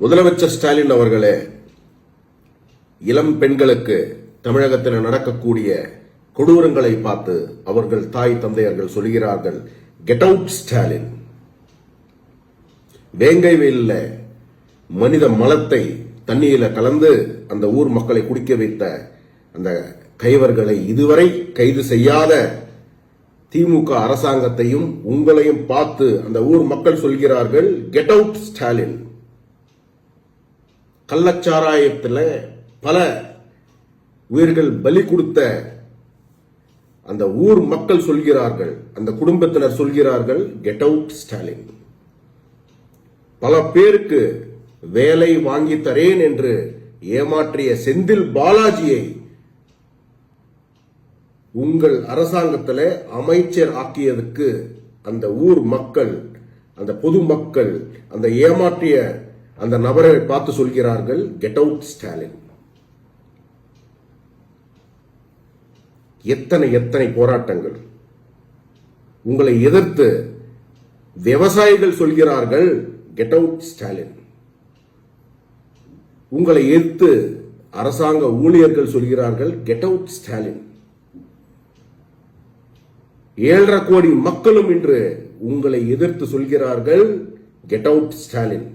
முதலமைச்சர் ஸ்டாலின் அவர்களே இளம் பெண்களுக்கு தமிழகத்தில் நடக்கக்கூடிய கொடூரங்களை பார்த்து அவர்கள் தாய் தந்தையர்கள் சொல்கிறார்கள் கெட் அவுட் ஸ்டாலின் வேங்கை வெயில்ல மனித மலத்தை தண்ணியில் கலந்து அந்த ஊர் மக்களை குடிக்க வைத்த அந்த கைவர்களை இதுவரை கைது செய்யாத திமுக அரசாங்கத்தையும் உங்களையும் பார்த்து அந்த ஊர் மக்கள் சொல்கிறார்கள் கெட் அவுட் ஸ்டாலின் கள்ளச்சாராயத்தில் பல உயிர்கள் பலி கொடுத்த அந்த ஊர் மக்கள் சொல்கிறார்கள் அந்த குடும்பத்தினர் சொல்கிறார்கள் கெட் அவுட் ஸ்டாலின் பல பேருக்கு வேலை வாங்கி தரேன் என்று ஏமாற்றிய செந்தில் பாலாஜியை உங்கள் அரசாங்கத்தில் அமைச்சர் ஆக்கியதுக்கு அந்த ஊர் மக்கள் அந்த பொதுமக்கள் அந்த ஏமாற்றிய அந்த நபரை பார்த்து சொல்கிறார்கள் கெட் அவுட் ஸ்டாலின் எத்தனை எத்தனை போராட்டங்கள். உங்களை எதிர்த்து விவசாயிகள் சொல்கிறார்கள் கெட் அவுட் ஸ்டாலின் உங்களை எதிர்த்து அரசாங்க ஊழியர்கள் சொல்கிறார்கள் கெட் அவுட் ஸ்டாலின் ஏழரை கோடி மக்களும் இன்று உங்களை எதிர்த்து சொல்கிறார்கள் கெட் அவுட் ஸ்டாலின்